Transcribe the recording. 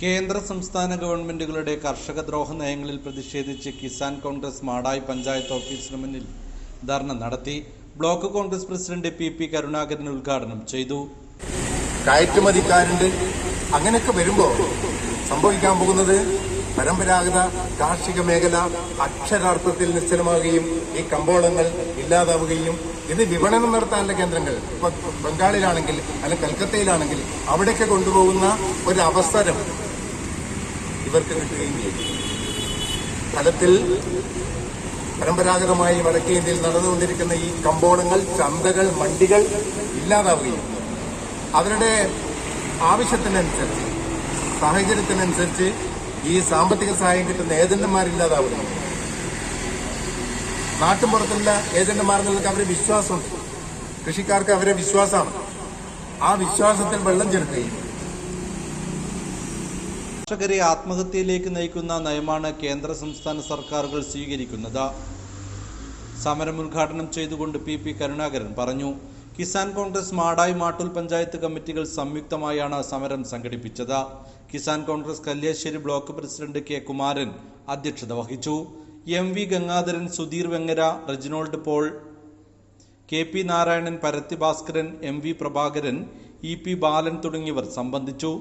കേന്ദ്ര സംസ്ഥാന ഗവൺമെന്റുകളുടെ കർഷക ദ്രോഹ നയങ്ങളിൽ പ്രതിഷേധിച്ച് കിസാൻ കോൺഗ്രസ് മാടായി പഞ്ചായത്ത് ഓഫീസിന് മുന്നിൽ ധർണ നടത്തി block Congress president P P Karunakaran ഉദ്ഘാടനം ചെയ്തു. കയറ്റുമതിക്കാരുണ്ട്. അങ്ങനെയൊക്കെ വരുമ്പോൾ സംഭവിക്കാൻ പോകുന്നത് പരമ്പരാഗത കാർഷിക മേഖല അക്ഷരാർത്ഥത്തിൽ നിശ്ചലമാവുകയും ഈ കമ്പോളങ്ങൾ ഇല്ലാതാവുകയും ഇത് വിപണനം നടത്താനുള്ള കേന്ദ്രങ്ങൾ ബംഗാളിലാണെങ്കിൽ അല്ലെങ്കിൽ കൽക്കത്തയിലാണെങ്കിൽ അവിടേക്ക് കൊണ്ടുപോകുന്ന ഒരു അവസരം ഇവർക്ക് കിട്ടുകയും ചെയ്തു ഫലത്തിൽ പരമ്പരാഗതമായി വടക്കേ ഇന്ത്യയിൽ നടന്നുകൊണ്ടിരിക്കുന്ന ഈ കമ്പോളങ്ങൾ ചന്തകൾ മണ്ടികൾ ഇല്ലാതാവുകയും അവരുടെ ആവശ്യത്തിനനുസരിച്ച് സാഹചര്യത്തിനനുസരിച്ച് ഈ സാമ്പത്തിക സഹായം കിട്ടുന്ന ഏജന്റുമാരില്ലാതാവുന്നു നാട്ടുമ്പുറത്തുള്ള ഏജന്റുമാർക്ക് അവരെ വിശ്വാസമുണ്ട്. കൃഷിക്കാർക്ക് അവരെ വിശ്വാസമാണ്. ആ വിശ്വാസത്തിൽ വെള്ളം ചേർക്കുകയും കർഷകരെ ആത്മഹത്യയിലേക്ക് നയിക്കുന്ന നയമാണ് കേന്ദ്ര സംസ്ഥാന സർക്കാരുകൾ സ്വീകരിക്കുന്നത്. സമരം ഉദ്ഘാടനം ചെയ്തുകൊണ്ട് പി പി കരുണാകരൻ പറഞ്ഞു. കിസാൻ കോൺഗ്രസ് മാടായി മാട്ടൂൽ പഞ്ചായത്ത് കമ്മിറ്റികൾ സംയുക്തമായാണ് സമരം സംഘടിപ്പിച്ചത്. Kisan Congress Kalliasseri block president K Kumaran അധ്യക്ഷത വഹിച്ചു. M V Gangadharan Sudheer Vengara Reginald Paul K P Narayanan Parathi Bhaskaran M V Prabhakaran E P Balan തുടങ്ങിയവർ സംബന്ധിച്ചു.